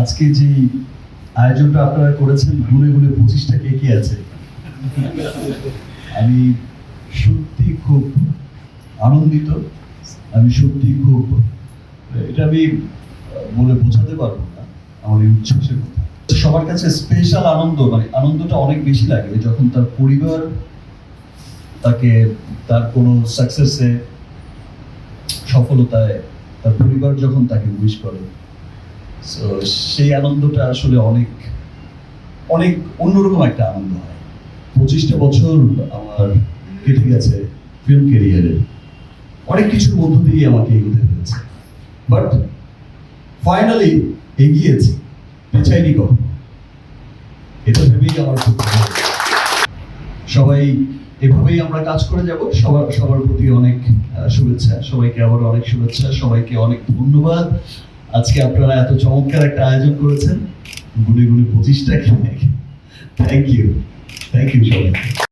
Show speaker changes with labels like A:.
A: আজকে যে আয়োজনটা আপনারা করেছেন, গুনে গুনে পঁচিশটা কে কে আছে? আমি সত্যি খুব আনন্দিত, আমি সত্যি খুব, এটা আমি বলে বোঝাতে পারব না, আমার এই উচ্ছ্বাসের কথা। সবার কাছে স্পেশাল আনন্দ মানে আনন্দটা অনেক বেশি লাগে যখন তার পরিবার তাকে, তার কোনো সাকসেসে সফলতায়, তার পরিবার যখন তাকে উইশ করে। সো সেই আনন্দটা আসলে অনেক অনেক অন্যরকম একটা আনন্দ হয়। পঁচিশটা বছর আমার কেটে গেছে ফিল্ম ক্যারিয়ারে অনেক কিছুর মধ্য দিয়ে আমাকে এগোতে হয়েছে। বাট ফাইনালি এগিয়েছি পেছাইনি কখনো। এটা ভেবেই আমার খুব সবাই এভাবেই আমরা কাজ করে যাব। সবার সবার প্রতি অনেক শুভেচ্ছা। সবাইকে আবার অনেক শুভেচ্ছা। সবাইকে অনেক ধন্যবাদ। আজকে আপনারা এত চমৎকার একটা আয়োজন করেছেন। গুনে গুনে পঁচিশটা থ্যাংক ইউ থ্যাংক ইউ সবাই